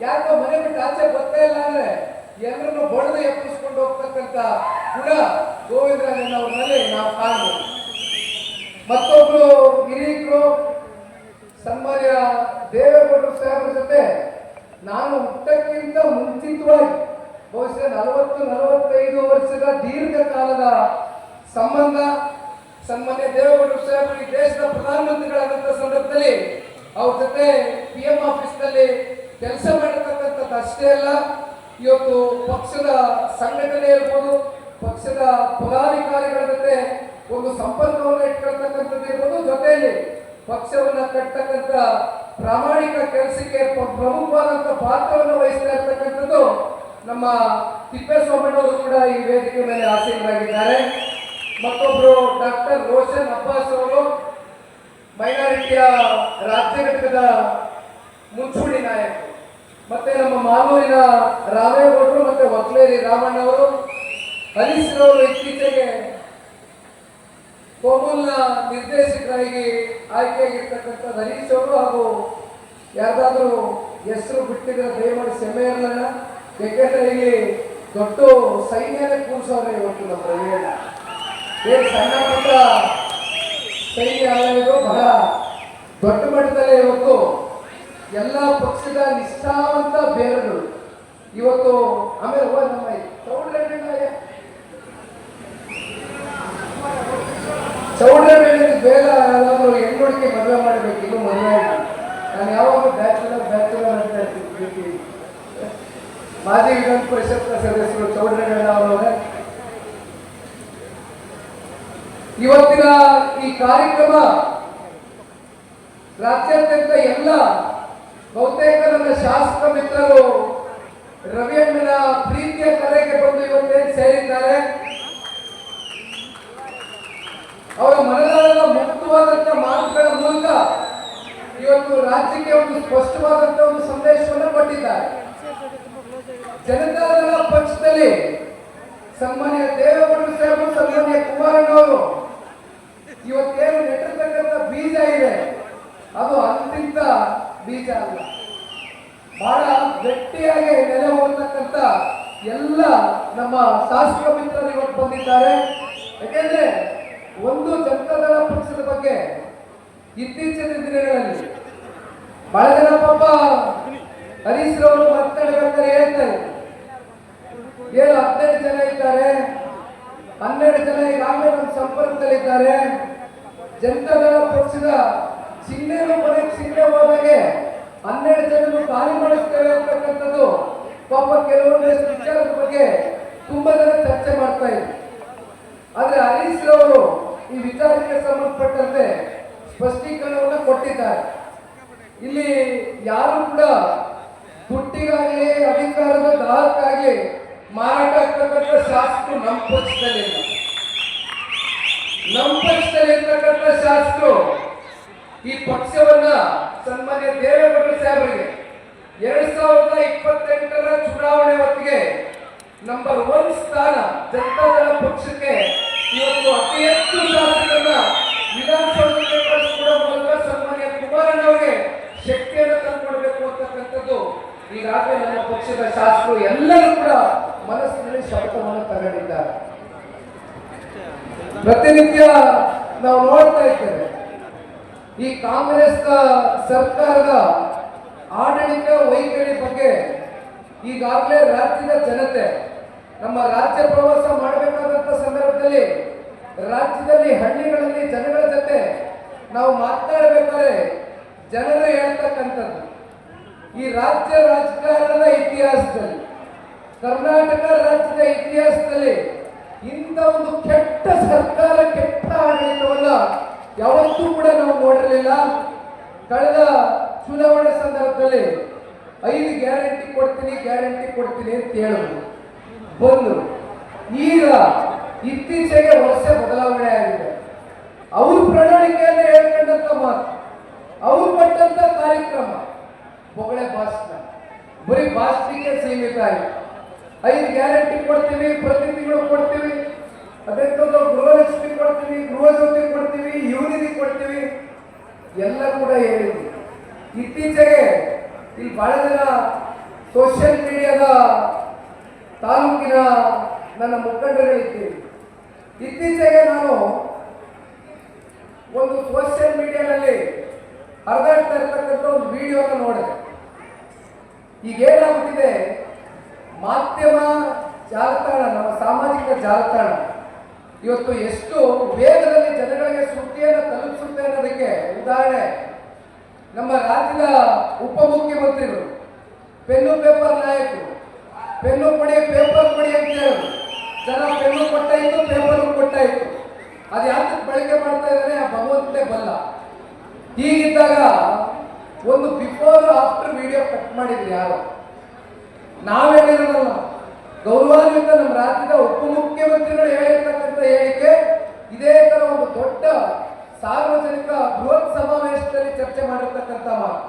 ಯಾಕೋ ಮನೆ ಬಿಟ್ಟು ಆಚೆ ಬರ್ತಾ ಇಲ್ಲ ಅಂದ್ರೆ ಎಲ್ಲರನ್ನು ಬಡದು ಎಪ್ಪಿಸ್ಕೊಂಡು ಹೋಗ್ತಕ್ಕಂಥ ಗುಣ ಗೋವಿಂದರಾಜನ್ ನಾವು ಕಾಣಬಹುದು ಮತ್ತೊಬ್ರು ಹಿರಿಯರು, ಸನ್ಮಾನ್ಯ ದೇವೇಗೌಡರು ಸಾಹೇಬ್ರ ಜೊತೆ ನಾನು ಹುಟ್ಟಕ್ಕಿಂತ ಮುಂಚಿತವಾಗಿ, ಬಹುಶಃ ನಲವತ್ತು, ನಲವತ್ತೈದು ವರ್ಷದ ದೀರ್ಘಕಾಲದ ಸಂಬಂಧ ಸನ್ಮಾನ್ಯ ದೇವೇಗೌಡರು ಸಾಹೇಬರು ಈ ದೇಶದ ಪ್ರಧಾನಮಂತ್ರಿಗಳಾದಂಥ ಸಂದರ್ಭದಲ್ಲಿ ಅವ್ರ ಜೊತೆ ಪಿ ಎಂ ಆಫೀಸ್ನಲ್ಲಿ ಕೆಲಸ ಮಾಡತಕ್ಕಂಥದ್ದು ಅಷ್ಟೇ ಅಲ್ಲ, ಇವತ್ತು ಪಕ್ಷದ ಸಂಘಟನೆ ಇರ್ಬೋದು, ಪಕ್ಷದ ಪದಾಧಿಕಾರಿಗಳ ಜೊತೆ ಒಂದು ಸಂಪರ್ಕವನ್ನು ಇಟ್ಕೊಳ್ತಕ್ಕಂಥದ್ದು ಜೊತೆಯಲ್ಲಿ ಪಕ್ಷವನ್ನ ಕಟ್ಟತಕ್ಕಂಥ ಪ್ರಾಮಾಣಿಕ ಕೆಲಸಕ್ಕೆ ಪ್ರಮುಖವಾದಂಥ ಪಾತ್ರವನ್ನು ವಹಿಸ್ತಾ ಇರ್ತಕ್ಕಂಥದ್ದು ನಮ್ಮ ತಿಪ್ಪೇಸ್ವಾಮಣ್ಣವರು ಕೂಡ ಈ ವೇದಿಕೆ ಮೇಲೆ ಆಸೀನರಾಗಿದ್ದಾರೆ. ಮತ್ತೊಬ್ಬರು ಡಾಕ್ಟರ್ ರೋಷನ್ ಅಬ್ಬಾಸ್ ಅವರು ಮೈನಾರಿಟಿಯ ರಾಜ್ಯ ಘಟಕದ ಮುಂಚೂಣಿ ನಾಯಕರು. ಮತ್ತೆ ನಮ್ಮ ಮಾಲೂರಿನ ರಾಮೇಗೌಡರು ಮತ್ತೆ ವಕ್ಲೇರಿ ರಾಮಣ್ಣವರು ಹರೀಶ್ರವರು ಇತ್ತೀಚೆಗೆ ಕೋಮಲ್ನ ನಿರ್ದೇಶಕರಾಗಿ ಆಯ್ಕೆಯಾಗಿರ್ತಕ್ಕಂಥ ಹರೀಶ್ ಅವರು ಹಾಗೂ ಯಾರ್ದಾದ್ರೂ ಹೆಸರು ಬಿಟ್ಟಿದ್ರೆ ದಯಮಾಡಿ ಸೆಮೆ ಇರಲ್ಲ ಯಾಕೆಂದ್ರೆ ಇಲ್ಲಿ ದೊಡ್ಡ ಸೈನ್ಯನೇ ಕೂರಿಸೋರೆ ಇವತ್ತು ನಮ್ಮ ಏನು ಸಣ್ಣ ಪುಟ್ಟ ಸೈನ್ಯ ಆಗಿರೋ ಇದು ಬಹಳ ದೊಡ್ಡ ಮಟ್ಟದಲ್ಲಿ ಇವತ್ತು ಎಲ್ಲ ಪಕ್ಷದ ನಿಷ್ಠಾವಂತ ಬೇರುಗಳು ಇವತ್ತು ಆಮೇಲೆ ಓ ನಮ್ಮ ಈ ಚೌಡ್ರ ಮೇಲೆ ಬೇಗ ಯಾರಾದ್ರೂ ಹೆಣ್ಣುಡಿಕೆ ಮದುವೆ ಮಾಡಬೇಕು, ಇನ್ನು ಮದುವೆ ನಾನು ಯಾವಾಗ ಬ್ಯಾಚುಲರ್ ಬ್ಯಾಚುಲರ್ ಅಂತ ಹೇಳ್ತೀನಿ. ಮಾಜಿ ವಿಧಾನ ಪರಿಷತ್ನ ಸದಸ್ಯರು ಚೌಡ್ರಗಣ್ಣ ಅವರವರೇ. ಇವತ್ತಿನ ಈ ಕಾರ್ಯಕ್ರಮ ರಾಜ್ಯಾದ್ಯಂತ ಎಲ್ಲ ಬಹುತೇಕ ನನ್ನ ಶಾಸಕ ಮಿತ್ರರು ರವಿಯಣ್ಣನ ಪ್ರೀತಿಯ ಕರೆಗೆ ಬಂದು ಇವತ್ತೇನು ಸೇರಿದ್ದಾರೆ. ಅವರ ಮನದಾಳದ ಮುಕ್ತವಾದಂತ ಮಾತುಗಳ ಮೂಲಕ ಇವತ್ತು ರಾಜ್ಯಕ್ಕೆ ಒಂದು ಸ್ಪಷ್ಟವಾದಂತ ಒಂದು ಸಂದೇಶವನ್ನು ಕೊಟ್ಟಿದ್ದಾರೆ. ಜನತಾದಳ ಪಕ್ಷದಲ್ಲಿ ಸನ್ಮಾನ್ಯ ದೇವೇಗೌಡರು ಸಾಹೇಬರು ಸನ್ಮಾನ್ಯ ಕುಮಾರಣ್ಣ ಅವರು ಇವತ್ತೇನು ನೆಟ್ಟಿರ್ತಕ್ಕಂಥ ಬೀಜ ಇದೆ ಅದು ಅಂತಿಂತ ಬೀಜ ಅಲ್ಲ ಬಹಳ ಗಟ್ಟಿಯಾಗಿ ನೆಲೆ ಹೋಗ್ತಕ್ಕಂಥ ಎಲ್ಲ ನಮ್ಮ ಶಾಸಕ ಮಿತ್ರರು ಇವತ್ತು ಬಂದಿದ್ದಾರೆ ಯಾಕೆಂದ್ರೆ ಒಂದು ಜನತಾದಳ ಪಕ್ಷದ ಬಗ್ಗೆ ಇತ್ತೀಚಿನ ದಿನಗಳಲ್ಲಿ ಬಹಳ ಜನ ಪಾಪ ಹರೀಶ್ ರವರು ಮಾತನಾಡಬೇಕಾದ್ರೆ ಹೇಳ್ತಾರೆ ಏನು ಹದಿನೈದು ಜನ ಇದ್ದಾರೆ ಹನ್ನೆರಡು ಜನ ಈಗಾಗಲೇ ನಮ್ಮ ಸಂಪರ್ಕದಲ್ಲಿದ್ದಾರೆ ಜನತಾದಳ ಪಕ್ಷದ ಚಿಹ್ನೆನೂ ಮನೆಗೆ ಚಿಹ್ನೆ ಹೋದಾಗೆ ಹನ್ನೆರಡು ಜನರು ಖಾಲಿ ಮಾಡಿಸ್ತೇವೆ ಅಂತಕ್ಕಂಥದ್ದು ಪಾಪ ಕೆಲವೊಂದಷ್ಟು ವಿಚಾರದ ಬಗ್ಗೆ ತುಂಬಾ ಜನ ಚರ್ಚೆ ಮಾಡ್ತಾ ಇದ್ರು ಆದ್ರೆ ಹರೀಶ್ ಅವರು ಈ ವಿಚಾರಕ್ಕೆ ಸಂಬಂಧಪಟ್ಟಂತೆ ಸ್ಪಷ್ಟೀಕರಣವನ್ನು ಕೊಟ್ಟಿದ್ದಾರೆ. ಇಲ್ಲಿ ಯಾರು ಕೂಡ ದುಡ್ಡಿಗಾಗಿ ಅಧಿಕಾರದ ದಾಹಕ್ಕಾಗಿ ಮಾರಾಟ ಆಗ್ತಕ್ಕಂಥ ಶಾಸಕರು ನಮ್ಮ ಪಕ್ಷದಲ್ಲಿ ನಮ್ಮ ಪಕ್ಷದಲ್ಲಿ ಇರ್ತಕ್ಕಂಥ ಶಾಸಕರು ಈ ಪಕ್ಷವನ್ನ ಸನ್ಮಾನ್ಯ ದೇವೇಗೌಡ ಸಾಹೇಬರಿಗೆ ಎರಡ್ ಸಾವಿರದ ಇಪ್ಪತ್ತೆಂಟರ ಚುನಾವಣೆ ಹೊತ್ತಿಗೆ ನಂಬರ್ ಒನ್ ಸ್ಥಾನ ಜನತಾದಳ ಪಕ್ಷಕ್ಕೆ ಇವತ್ತು ಅತಿ ಹೆಚ್ಚು ಶಾಸಕರನ್ನ ವಿಧಾನಸೌಧಕ್ಕೆ ಕೂಡ ಮೂಲಕ ಸನ್ಮಾನ್ಯ ಕುಮಾರಣ್ಣ ಅವರಿಗೆ ಶಕ್ತಿಯನ್ನು ತಂದುಕೊಡ್ಬೇಕು ಅಂತಕ್ಕಂಥದ್ದು ಈಗಾಗಲೇ ನಮ್ಮ ಪಕ್ಷದ ಶಾಸಕರು ಎಲ್ಲರೂ ಕೂಡ ಮನಸ್ಸಿನಲ್ಲಿ ಶಪಥವನ್ನು ತಗೊಂಡಿದ್ದಾರೆ. ಪ್ರತಿನಿತ್ಯ ನಾವು ನೋಡ್ತಾ ಇದ್ದೇವೆ. ಈ ಕಾಂಗ್ರೆಸ್ ಸರ್ಕಾರದ ಆಡಳಿತ ವೈಖರಿ ಬಗ್ಗೆ ಈಗಾಗಲೇ ರಾಜ್ಯದ ಜನತೆ ನಮ್ಮ ರಾಜ್ಯ ಪ್ರವಾಸ ಮಾಡಬೇಕಾದಂತ ಸಂದರ್ಭದಲ್ಲಿ ರಾಜ್ಯದಲ್ಲಿ ಹಳ್ಳಿಗಳಲ್ಲಿ ಜನಗಳ ಜೊತೆ ನಾವು ಮಾತನಾಡಬೇಕಾದ್ರೆ ಜನರು ಹೇಳ್ತಕ್ಕಂಥದ್ದು, ಈ ರಾಜ್ಯ ರಾಜಕಾರಣದ ಇತಿಹಾಸದಲ್ಲಿ, ಕರ್ನಾಟಕ ರಾಜ್ಯದ ಇತಿಹಾಸದಲ್ಲಿ ಇಂಥ ಒಂದು ಕೆಟ್ಟ ಸರ್ಕಾರ, ಕೆಟ್ಟ ಆಡಳಿತವನ್ನ ಯಾವತ್ತೂ ಕೂಡ ನಾವು ನೋಡಿರಲಿಲ್ಲ. ಕಳೆದ ಚುನಾವಣೆ ಸಂದರ್ಭದಲ್ಲಿ ಐದು ಗ್ಯಾರಂಟಿ ಕೊಡ್ತೀನಿ ಗ್ಯಾರಂಟಿ ಕೊಡ್ತೀನಿ ಅಂತ ಹೇಳಿದ್ರು ಬಂದ್ರು ಈಗ ಇತ್ತೀಚೆಗೆ ವರ್ಷ ಬದಲಾವಣೆ ಆಗಿದೆ. ಅವ್ರ ಪ್ರಣಾಳಿಕೆಯಲ್ಲಿ ಹೇಳ್ಕೊಂಡಂತ ಮಾತು. ಅವ್ರು ಪಟ್ಟಂತ ಕಾರ್ಯಕ್ರಮ. ಬೊಗಳೆ ಭಾಷಣ. ಬರೀ ಭಾಷಣಕ್ಕೆ ಸೀಮಿತ ಆಗಿದೆ. ಐದು ಗ್ಯಾರಂಟಿ ಕೊಡ್ತೀವಿ ಪ್ರತಿ ತಿಂಗಳು ಕೊಡ್ತೀವಿ. ಅದೇ ತರ ಗೃಹಲಕ್ಷ್ಮಿ ಕೊಡ್ತೀವಿ ಗೃಹ ಗೃಹಜ್ಯೋತಿ ಕೊಡ್ತೀವಿ, ಯುವನಿಧಿ ಕೊಡ್ತೀವಿ. ಎಲ್ಲ ಕೂಡ ಹೇಳಿದ್ವಿ ಇತ್ತೀಚೆಗೆ ಇಲ್ಲಿ ಬಹಳ ಜನ ಸೋಷಿಯಲ್ ಮೀಡಿಯಾದ ತಾಲೂಕಿನ ನನ್ನ ಮುಖಂಡರುಗಳಿದ್ದೀವಿ ಇತ್ತೀಚೆಗೆ ನಾನು ಒಂದು ಸೋಷಿಯಲ್ ಮೀಡಿಯಾದಲ್ಲಿ ಹರಿದಾಡ್ತಾ ಇರ್ತಕ್ಕಂಥ ಒಂದು ವಿಡಿಯೋನ ನೋಡಿದೆ. ಈಗ ಏನಾಗ್ಬಿಟ್ಟಿದೆ? ಮಾಧ್ಯಮ ಜಾಲತಾಣ, ನಮ್ಮ ಸಾಮಾಜಿಕ ಜಾಲತಾಣ ಇವತ್ತು ಎಷ್ಟು ವೇಗದಲ್ಲಿ ಜನಗಳಿಗೆ ಸುದ್ದಿಯನ್ನು ತಲುಪಿಸುತ್ತೆ ಅನ್ನೋದಕ್ಕೆ ಉದಾಹರಣೆ. ನಮ್ಮ ರಾಜ್ಯದ ಉಪಮುಖ್ಯಮಂತ್ರಿಗಳು, ಪೆನ್ನು ಪೇಪರ್ ನಾಯಕರು ಪೆನ್ನು ಕೊಡಿ ಪೇಪರ್ ಕೊಡಿ ಅಂತ ಹೇಳೋದು. ಜನ ಪೆನ್ನು ಕೊಟ್ಟಾಯ್ತು ಪೇಪರ್ ಕೊಟ್ಟಾಯಿತು. ಅದು ಯಾಕೆ ಬಳಕೆ ಮಾಡ್ತಾ ಇದ್ದಾರೆ? ಆ ಭಗವಂತನೇ ಬಲ್ಲ. ಹೀಗಿದ್ದಾಗ ಒಂದು ಬಿಫೋರ್ ಆಫ್ಟರ್ ವಿಡಿಯೋ ಕಟ್ ಮಾಡಿದ್ರು ಯಾರು? ನಾವ್ ಹೇಳಿರೋದಲ್ಲ ಗೌರವಾನ್ವಿತ ನಮ್ಮ ರಾಜ್ಯದ ಉಪಮುಖ್ಯಮಂತ್ರಿಗಳು ಹೇಳಿರ್ತಕ್ಕಂಥ ಹೇಳಿಕೆ, ಇದೇ ತರ ಒಂದು ದೊಡ್ಡ ಸಾರ್ವಜನಿಕ ಬೃಹತ್ ಸಮಾವೇಶದಲ್ಲಿ ಚರ್ಚೆ ಮಾಡಿರ್ತಕ್ಕಂಥ ಮಾತು.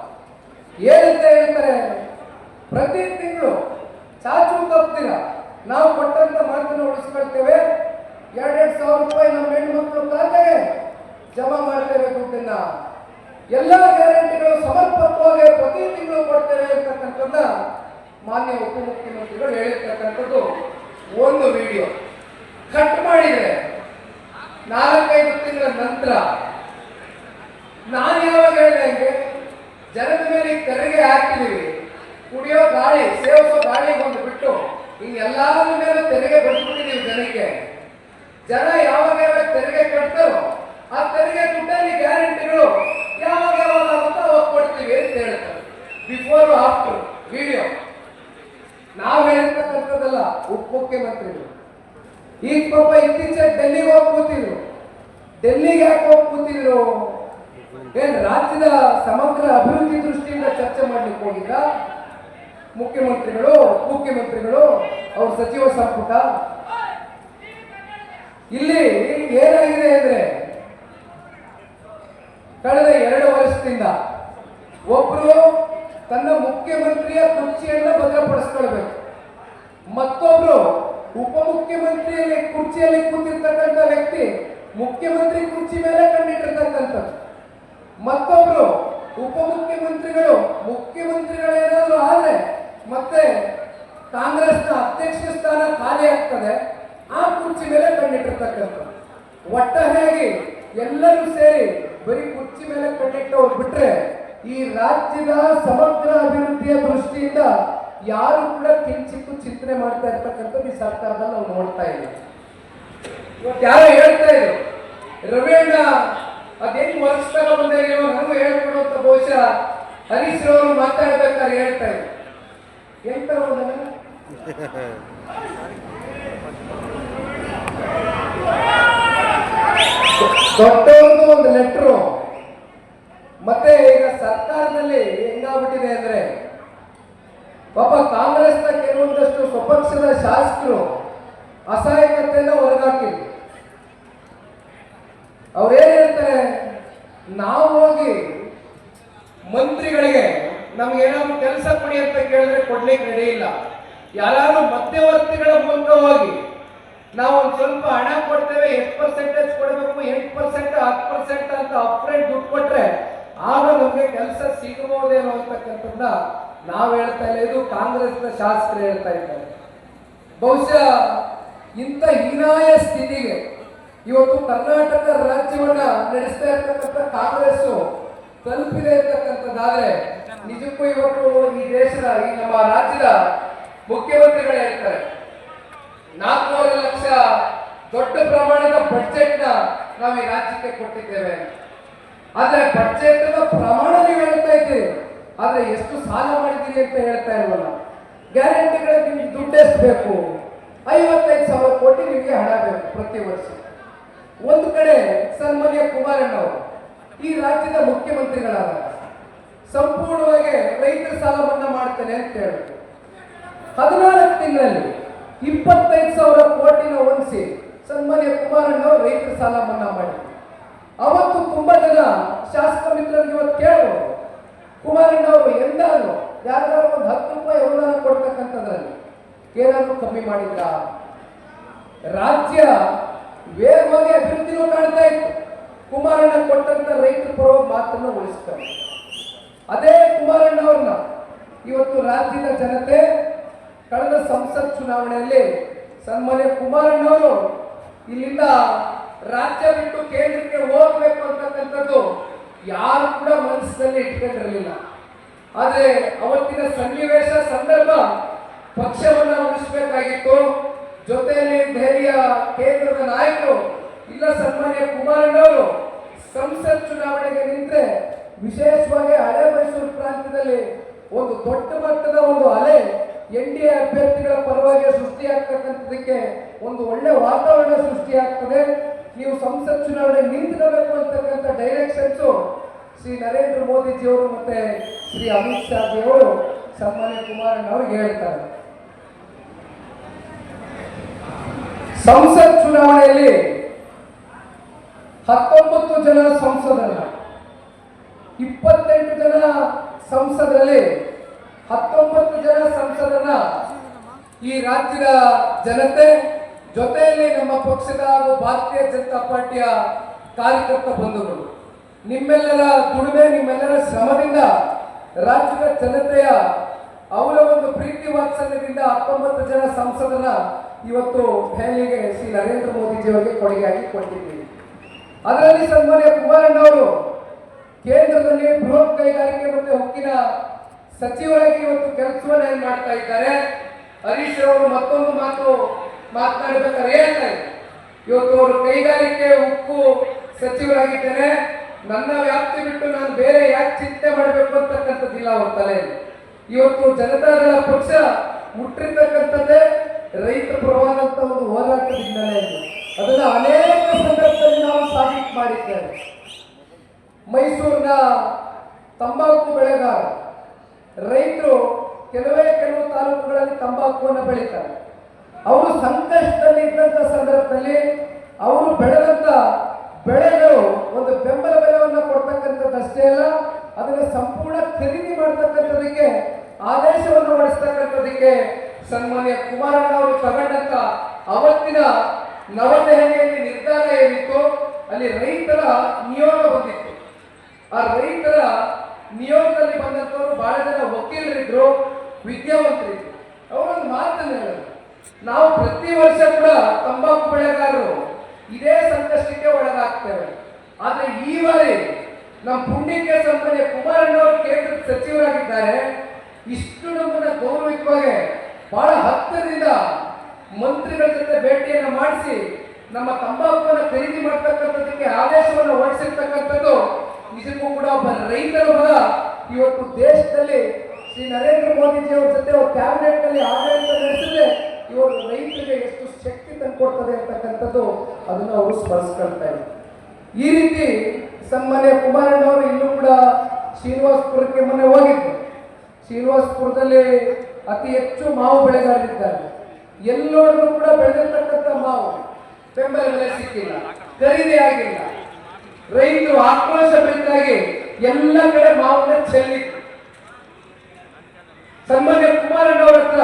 ಏನಂತ ಹೇಳ್ತಾರೆ ಪ್ರತಿ ತಿಂಗಳು ಚಾಚು ತಪ್ಪದಿರ ನಾವು ಕೊಟ್ಟಂತ ಮಾತನ್ನು ಉಳಿಸ್ಕೊಳ್ತೇವೆ. ಎರಡೆರಡು ಸಾವಿರ ರೂಪಾಯಿ ನಮ್ಮ ಹೆಣ್ಮಕ್ಳು ಖಾತೆಗೆ ಜಮಾ ಮಾಡ್ತೇವೆ ದುಡ್ಡನ್ನ ಎಲ್ಲ ಗ್ಯಾರಂಟಿಗಳು ಸಮರ್ಪಕವಾಗಿ ಪ್ರತಿ ತಿಂಗಳು ಕೊಡ್ತೇವೆ ಅಂತಕ್ಕಂಥದ್ದನ್ನ ಮಾನ್ಯ ಉಪಮುಖ್ಯಮಂತ್ರಿಗಳು ಹೇಳಿರ್ತಕ್ಕಂಥದ್ದು ಒಂದು ವಿಡಿಯೋ ಕಟ್ ಮಾಡಿದ್ರೆ ನಾಲ್ಕೈದು ತಿಂಗಳ ನಂತರ ನಾನು ಯಾವಾಗ ಹೇಳಿದೆ ಜನರ ಮೇಲೆ ತೆರಿಗೆ ಹಾಕಿದೀವಿ ಕುಡಿಯೋ ಗಾಳಿ, ಸೇವಿಸೋ ಗಾಳಿ ಒಂದು ಬಿಟ್ಟು ಈಗ ಎಲ್ಲಾರ ಮೇಲೆ ತೆರಿಗೆ ಬಂದ್ಬಿಟ್ಟಿದ್ದೀವಿ ಜನಕ್ಕೆ. ಜನ ಯಾವಾಗ ತೆರಿಗೆ ಕಟ್ತಾರೋ ಆ ತೆರಿಗೆ ದುಡ್ಡಲ್ಲಿ ಗ್ಯಾರಂಟಿಗಳು ಯಾವಾಗ ಯಾವಾಗ ಕೊಡ್ತೀವಿ ಅಂತ ಹೇಳ್ತಾರೆ. ಬಿಫೋರ್ ಆಫ್ಟರ್ ವಿಡಿಯೋ ನಾವು ಹೇಳಿರ್ತಕ್ಕಂಥದ್ದಲ್ಲ ಉಪಮುಖ್ಯಮಂತ್ರಿಗಳು ಈಗ ಪಾಪ ಇತ್ತೀಚೆಗೆ ಡೆಲ್ಲಿಗೆ ಹೋಗಿ ಕೂತಿದ್ರು. ಡೆಲ್ಲಿಗೆ ಯಾಕೆ ಹೋಗಿ ಕೂತಿದ್ರು? ಏನ್ ರಾಜ್ಯದ ಸಮಗ್ರ ಅಭಿವೃದ್ಧಿ ದೃಷ್ಟಿಯಿಂದ ಚರ್ಚೆ ಮಾಡ್ಲಿಕ್ಕೆ ಹೋಗಿದ್ರ? ಮುಖ್ಯಮಂತ್ರಿಗಳು ಮುಖ್ಯಮಂತ್ರಿಗಳು ಅವ್ರ ಸಚಿವ ಸಂಪುಟ. ಇಲ್ಲಿ ಏನಾಗಿದೆ ಅಂದ್ರೆ, ಕಳೆದ ಎರಡು ವರ್ಷದಿಂದ ಒಬ್ರು ತನ್ನ ಮುಖ್ಯಮಂತ್ರಿಯ ಕುರ್ಚಿಯನ್ನ ಭದ್ರಪಡಿಸ್ಕೊಳ್ಬೇಕು. ಮತ್ತೊಬ್ರು ಉಪಮುಖ್ಯಮಂತ್ರಿಯಲ್ಲಿ ಕುರ್ಚಿಯಲ್ಲಿ ಕೂತಿರ್ತಕ್ಕಂಥ ವ್ಯಕ್ತಿ ಮುಖ್ಯಮಂತ್ರಿ ಕುರ್ಚಿ ಮೇಲೆ ಕಂಡಿಟ್ಟಿರ್ತಕ್ಕಂಥದ್ದು ಮತ್ತೊಬ್ರು ಉಪಮುಖ್ಯಮಂತ್ರಿಗಳು ಮುಖ್ಯಮಂತ್ರಿಗಳೇನಾದ್ರು ಆದ್ರೆ ಮತ್ತೆ ಕಾಂಗ್ರೆಸ್ನ ಅಧ್ಯಕ್ಷ ಸ್ಥಾನ ಖಾಲಿ ಆಗ್ತದೆ, ಆ ಕುರ್ಚಿ ಮೇಲೆ ಕಂಡಿಟ್ಟಿರ್ತಕ್ಕಂಥದ್ದು ಒಟ್ಟಾರೆಯಾಗಿ ಎಲ್ಲರೂ ಸೇರಿ ಬರೀ ಕುರ್ಚಿ ಮೇಲೆ ಕಣ್ಣಿಟ್ಟವ್ರು ಬಿಟ್ರೆ ಈ ರಾಜ್ಯದ ಸಮಗ್ರ ಅಭಿವೃದ್ಧಿಯ ದೃಷ್ಟಿಯಿಂದ ಯಾರು ಕೂಡ ಕಿಂಚಿತ್ತು ಚಿಂತನೆ ಮಾಡ್ತಾ ಇರ್ತಕ್ಕಂಥದ್ದು ಈ ಸರ್ಕಾರದಲ್ಲಿ ನಾವು ನೋಡ್ತಾ ಇದ್ದೀವಿ. ಇವತ್ತು ಯಾರೋ ಹೇಳ್ತಾ ಇದ್ರು, ರವೇಣ, ಅದೇನು ವರ್ಷದಾಗ ಬಂದಾಗ ನಮಗೂ ಹೇಳ್ಕೊಡು ಅಂತ ಬಹುಶಃ ಹರೀಶ್ ಅವರು ಮಾತಾಡ್ಬೇಕಾದ್ರೆ ಹೇಳ್ತಾ ಇದ್ರು. ದೊಡ್ಡವ್ರದ್ದು ಒಂದು ಲೆಟ್ರು ಮತ್ತೆ ಈಗ ಸರ್ಕಾರದಲ್ಲಿ ಹೆಂಗಾಗ್ಬಿಟ್ಟಿದೆ ಅಂದ್ರೆ ಪಾಪ ಕಾಂಗ್ರೆಸ್ನ ಕೆಲವೊಂದಷ್ಟು ಸ್ವಪಕ್ಷದ ಶಾಸಕರು ಅಸಹಾಯಕತೆಯಿಂದ ಹೊರಗಾಕಿದ್ರು ಅವ್ರೇನ್ ಹೇಳ್ತಾರೆ ನಾವು ಹೋಗಿ ಮಂತ್ರಿಗಳಿಗೆ ನಮ್ಗೆ ಏನಾದ್ರು ಕೆಲಸ ಕೊಡಿ ಅಂತ ಕೇಳಿದ್ರೆ ಕೊಡ್ಲಿಕ್ಕೆ ರೆಡಿ ಇಲ್ಲ ಯಾರಾದ್ರೂ ಮಧ್ಯವರ್ತಿಗಳ ಮೂಲಕ ಹೋಗಿ ನಾವು ಒಂದು ಸ್ವಲ್ಪ ಹಣ ಕೊಡ್ತೇವೆ ಎಷ್ಟು ಪರ್ಸೆಂಟೇಜ್ ಕೊಡಬೇಕು ಎಂಟು ಪರ್ಸೆಂಟ್ ಹತ್ತು ಪರ್ಸೆಂಟ್ ಅಂತ ಅಪ್ರೇಟ್ ದುಡ್ಡು ಕೊಟ್ರೆ ಆಗ ನಮಗೆ ಕೆಲಸ ಸಿಗಬಹುದೇನೋ ನಾವು ಹೇಳ್ತಾ ಇಲ್ಲ, ಇದು ಕಾಂಗ್ರೆಸ್ನ ಶಾಸಕರು ಹೇಳ್ತಾ ಇದ್ದಾರೆ. ಬಹುಶಃ ಇಂಥ ಹೀನಾಯ ಸ್ಥಿತಿಗೆ ಇವತ್ತು ಕರ್ನಾಟಕ ರಾಜ್ಯವನ್ನ ನಡೆಸ್ತಾ ಇರ್ತಕ್ಕಂಥ ಕಾಂಗ್ರೆಸ್ ತಲುಪಿದೆ ಇರ್ತಕ್ಕಂಥದ್ದಾದ್ರೆ ನಿಜಕ್ಕೂ ಇವತ್ತು ಈ ದೇಶದ, ಈ ನಮ್ಮ ರಾಜ್ಯದ ಮುಖ್ಯಮಂತ್ರಿಗಳು ಹೇಳ್ತಾರೆ ನಾಲ್ಕೂವರೆ ಲಕ್ಷ ದೊಡ್ಡ ಪ್ರಮಾಣದ ಬಡ್ಜೆಟ್ನ ನಾವು ಈ ರಾಜ್ಯಕ್ಕೆ ಕೊಟ್ಟಿದ್ದೇವೆ. ಆದ್ರೆ ಬಡ್ಜೆಟ್ ಪ್ರಮಾಣ ನೀವು ಹೇಳ್ತಾ ಇದ್ದೀರಿ. ಆದ್ರೆ ಎಷ್ಟು ಸಾಲ ಮಾಡಿದ್ದೀರಿ ಅಂತ ಹೇಳ್ತಾ ಇಲ್ವಲ್ಲ? ಗ್ಯಾರಂಟಿಗಳಿಗೆ ನಿಮ್ಗೆ ದುಡ್ಡು ಎಷ್ಟು ಬೇಕು? ಐವತ್ತೈದು ಸಾವಿರ ಕೋಟಿ ನಿಮಗೆ ಹಣ ಬೇಕು ಪ್ರತಿ ವರ್ಷ. ಒಂದು ಕಡೆ ಸನ್ಮಾನ್ಯ ಕುಮಾರಣ್ಣವರು ಈ ರಾಜ್ಯದ ಮುಖ್ಯಮಂತ್ರಿಗಳಾದ ಸಂಪೂರ್ಣವಾಗಿ ರೈತರ ಸಾಲ ಮನ್ನಾ ಮಾಡ್ತೇನೆ ಅಂತ ಹೇಳಿದ್ರು ಹದಿನಾಲ್ಕು ತಿಂಗಳಲ್ಲಿ ಇಪ್ಪತ್ತೈದು ಸಾವಿರ ಕೋಟಿನ ಹೊಂದಿಸಿ ಸನ್ಮಾನ್ಯ ಕುಮಾರಣ್ಣವರು ರೈತರ ಸಾಲ ಮನ್ನಾ ಮಾಡಿದ್ರು. ಅವತ್ತು ತುಂಬಾ ಜನ ಶಾಸಕ ಮಿತ್ರರಿಗೆ ಇವತ್ತು ಕೇಳಬಹುದು ಕುಮಾರಣ್ಣವರು ಎಂದಾದ್ರು ಯಾರಾದ್ರೂ ಒಂದು ಹತ್ತು ರೂಪಾಯಿ ಅನುದಾನ ಕೊಡ್ತಕ್ಕಂಥದ್ರಲ್ಲಿ ಏನಾದರೂ ಕಮ್ಮಿ ಮಾಡಿದ್ರ? ರಾಜ್ಯ ವೇಗವಾಗಿ ಅಭಿವೃದ್ಧಿನೂ ಕಾಣ್ತಾ ಇತ್ತು. ಕುಮಾರಣ್ಣ ಕೊಟ್ಟಂತ ರೈತರ ಪರವಾಗಿ ಮಾತನ್ನು ಉಳಿಸ್ತಾರೆ. ಅದೇ ಕುಮಾರಣ್ಣವ್ರನ್ನ ಇವತ್ತು ರಾಜ್ಯದ ಜನತೆ ಕಳೆದ ಸಂಸತ್ ಚುನಾವಣೆಯಲ್ಲಿ ಸನ್ಮಾನ್ಯ ಕುಮಾರಣ್ಣವರು ಇಲ್ಲಿಂದ ರಾಜ್ಯ ಬಿಟ್ಟು ಕೇಂದ್ರಕ್ಕೆ ಹೋಗ್ಬೇಕು ಅಂತಕ್ಕಂಥದ್ದು ಯಾರು ಕೂಡ ಮನಸ್ಸಿನಲ್ಲಿ ಇಟ್ಕೊಂಡಿರಲಿಲ್ಲ. ಆದ್ರೆ ಅವತ್ತಿನ ಸನ್ನಿವೇಶ ಸಂದರ್ಭ ಪಕ್ಷವನ್ನ ಉಳಿಸಬೇಕಾಗಿತ್ತು. ಜೊತೆಯಲ್ಲಿ ಧೈರ್ಯ ಕೇಂದ್ರದ ನಾಯಕರು, ಇಲ್ಲ ಸನ್ಮಾನ್ಯ ಕುಮಾರಣ್ಣವರು, ಸಂಸತ್ ಚುನಾವಣೆಗೆ ನಿಂತರೆ ವಿಶೇಷವಾಗಿ ಹಳೆ ಮೈಸೂರು ಪ್ರಾಂತ್ಯದಲ್ಲಿ ಒಂದು ದೊಡ್ಡ ಮಟ್ಟದ ಒಂದು ಅಲೆ ಎನ್ ಡಿ ಎ ಅಭ್ಯರ್ಥಿಗಳ ಪರವಾಗಿ ಸೃಷ್ಟಿಯಾಗ್ತಕ್ಕಂಥದಕ್ಕೆ ಒಂದು ಒಳ್ಳೆ ವಾತಾವರಣ ಸೃಷ್ಟಿಯಾಗ್ತದೆ. ನೀವು ಸಂಸತ್ ಚುನಾವಣೆ ನಿಂತ್ಕೋಬೇಕು ಅಂತಕ್ಕಂಥ ಡೈರೆಕ್ಷನ್ಸ್ ಶ್ರೀ ನರೇಂದ್ರ ಮೋದಿಜಿಯವರು ಮತ್ತೆ ಶ್ರೀ ಅಮಿತ್ ಶಾ ಜಿಯವರು ಸನ್ಮಾನ್ಯ ಕುಮಾರಣ್ಣ ಅವ್ರಿಗೆ ಹೇಳ್ತಾರೆ ಸಂಸತ್ ಚುನಾವಣೆಯಲ್ಲಿ ಹತ್ತೊಂಬತ್ತು ಜನ ಸಂಸದರ ಇಪ್ಪತ್ತೆಂಟು ಜನ ಸಂಸದರಲ್ಲಿ ಹತ್ತೊಂಬತ್ತು ಜನ ಸಂಸದರನ್ನ ಈ ರಾಜ್ಯದ ಜನತೆ ಜೊತೆಯಲ್ಲಿ ನಮ್ಮ ಪಕ್ಷದ ಹಾಗೂ ಭಾರತೀಯ ಜನತಾ ಪಾರ್ಟಿಯ ಕಾರ್ಯಕರ್ತ ಬಂಧುಗಳು, ನಿಮ್ಮೆಲ್ಲರ ದುಡಿಮೆ, ನಿಮ್ಮೆಲ್ಲರ ಶ್ರಮದಿಂದ ರಾಜ್ಯದ ಜನತೆಯ ಅವರ ಒಂದು ಪ್ರೀತಿ ವಾತ್ಸಲ್ಯದಿಂದ ಹತ್ತೊಂಬತ್ತು ಜನ ಸಂಸದರ ಇವತ್ತು ದೆಹಲಿಗೆ ಶ್ರೀ ನರೇಂದ್ರ ಮೋದಿಜಿಯವರಿಗೆ ಕೊಡುಗೆಯಾಗಿ ಕೊಟ್ಟಿದ್ದೀವಿ ಅದರಲ್ಲಿ ಸನ್ಮಾನ್ಯ ಕುಮಾರಣ್ಣವರು ಕೇಂದ್ರದಲ್ಲಿ ಬೃಹತ್ ಕೈಗಾರಿಕೆ ಮತ್ತು ಉಕ್ಕಿನ ಸಚಿವರಾಗಿ ಇವತ್ತು ಕೆಲಸವನ್ನ ಮಾಡ್ತಾ ಇದ್ದಾರೆ? ಹರೀಶ್ ಅವರು ಮತ್ತೊಂದು ಮಾತು ಮಾತನಾಡಬೇಕಾದ್ರೆ ಹೇಳ್ತಾರೆ ಇವತ್ತು ಅವರು ಕೈಗಾರಿಕೆ ಉಕ್ಕು ಸಚಿವರಾಗಿದ್ದೇನೆ. ನನ್ನ ವ್ಯಾಪ್ತಿ ಬಿಟ್ಟು ನಾನು ಬೇರೆ ಯಾಕೆ ಚಿಂತೆ ಮಾಡಬೇಕು ಅಂತಕ್ಕಂಥದ್ದಿಲ್ಲ ಅವ್ರ ತಲೆಯಲ್ಲಿ. ಇವತ್ತು ಜನತಾದಳ ಪಕ್ಷ ಮುಟ್ಟಿರ್ತಕ್ಕಂಥದ್ದೇ ರೈತ ಪ್ರವಾದಂತ ಒಂದು ಹೋರಾಟದ ಹಿನ್ನೆಲೆಯಲ್ಲಿ ಅದನ್ನ ಅನೇಕ ಸಂದರ್ಭದಲ್ಲಿ ನಾವು ಸಾಬೀತು ಮಾಡಿದ್ದೇವೆ. ಮೈಸೂರಿನ ತಂಬಾಕು ಬೆಳೆಗಾರ ರೈತರು ಕೆಲವೇ ಕೆಲವು ತಾಲೂಕುಗಳಲ್ಲಿ ತಂಬಾಕುವನ್ನು ಬೆಳೀತಾರೆ. ಅವರು ಸಂಕಷ್ಟದಲ್ಲಿ ಇದ್ದಂಥ ಸಂದರ್ಭದಲ್ಲಿ ಅವರು ಬೆಳೆದಂತ ಬೆಳೆಗಳು ಒಂದು ಬೆಂಬಲ ಬೆಲೆಯನ್ನು ಕೊಡ್ತಕ್ಕಂಥದ್ದಷ್ಟೇ ಅಲ್ಲ, ಅದನ್ನು ಸಂಪೂರ್ಣ ಖರೀದಿ ಮಾಡ್ತಕ್ಕಂಥದಕ್ಕೆ ಆದೇಶವನ್ನು ಹೊರಡಿಸ್ತಕ್ಕಂಥದಕ್ಕೆ ಸನ್ಮಾನ್ಯ ಕುಮಾರಣ್ಣ ಅವರು ತಗೊಂಡಂತ ಅವತ್ತಿನ ನವದೆಹಲಿಯಲ್ಲಿ ನಿರ್ಧಾರ ಏನಿತ್ತು? ಅಲ್ಲಿ ರೈತರ ನಿಯೋಗ ಬಂದಿತ್ತು. ಆ ರೈತರ ನಿಯೋಗದಲ್ಲಿ ಬಂದಂತವರು ಬಹಳ ಜನ ವಕೀಲರಿದ್ರು, ವಿದ್ಯಾವಂತರಿದ್ರು. ಅವರೊಂದು ಮಾತನ್ನು ಹೇಳಿದ್ರು ನಾವು ಪ್ರತಿ ವರ್ಷ ಕೂಡ ತಂಬಾಕು ಬೆಳೆಗಾರರು ಇದೇ ಸಂಕಷ್ಟಕ್ಕೆ ಒಳಗಾಗ್ತೇವೆ. ಆದ್ರೆ ಈ ಬಾರಿ ನಮ್ಮ ಪುಣ್ಯಕ್ಕೆ ಸಂಬಂಧ ಕುಮಾರಣ್ಣವರು ಕೇಂದ್ರ ಸಚಿವರಾಗಿದ್ದಾರೆ. ಇಷ್ಟು ನಮ್ಮನ್ನ ಗೌರವಿಕವಾಗಿ ಬಹಳ ಹತ್ತಿರದಿಂದ ಮಂತ್ರಿಗಳ ಜೊತೆ ಭೇಟಿಯನ್ನ ಮಾಡಿಸಿ ನಮ್ಮ ತಂಬಾಕುವನ್ನು ಖರೀದಿ ಮಾಡ್ತಕ್ಕಂಥದ್ದಕ್ಕೆ ಆದೇಶವನ್ನು ಹೊರಡಿಸಿರ್ತಕ್ಕಂಥದ್ದು ನಿಜಕ್ಕೂ ಕೂಡ ಒಬ್ಬ ರೈತರ ಮಗ. ಇವತ್ತು ದೇಶದಲ್ಲಿ ಶ್ರೀ ನರೇಂದ್ರ ಮೋದಿಜಿ ಅವರ ಜೊತೆ ಕ್ಯಾಬಿನೆಟ್ನಲ್ಲಿ ಆಡಳಿತ ನಡೆಸಿದ್ರೆ ಇವರು ರೈತರಿಗೆ ಎಷ್ಟು ಶಕ್ತಿ ತಂದುಕೊಡ್ತದೆ ಅಂತಕ್ಕಂಥದ್ದು ಅದನ್ನು ಅವರು ಸ್ಮರಿಸ್ಕೊಳ್ತಾ ಇದ್ದಾರೆ ಈ ರೀತಿ ಸನ್ಮಾನ್ಯ ಕುಮಾರಣ್ಣವರು ಇನ್ನೂ ಕೂಡ ಶ್ರೀನಿವಾಸಪುರಕ್ಕೆ ಮೊನ್ನೆ ಹೋಗಿದ್ದರು ಶ್ರೀನಿವಾಸಪುರದಲ್ಲಿ ಅತಿ ಹೆಚ್ಚು ಮಾವು ಬೆಳೆಗಾರರಿದ್ದಾರೆ. ಎಲ್ಲೋದ್ರು ಕೂಡ ಬೆಳೆದಿರ್ತಕ್ಕಂಥ ಮಾವು ಬೆಂಬಲ ಬೆಲೆ ಸಿಕ್ಕಿಲ್ಲ, ಖರೀದಿ ಆಗಿಲ್ಲ. ರೈತರು ಆಕ್ರೋಶ ಬೆಂದಾಗಿ ಎಲ್ಲ ಕಡೆ ಮಾವನ್ನ ಚೆಲ್ಲಿತ್ತು. ಸನ್ಮಾನ್ಯ ಕುಮಾರಣ್ಣವರ ಹತ್ರ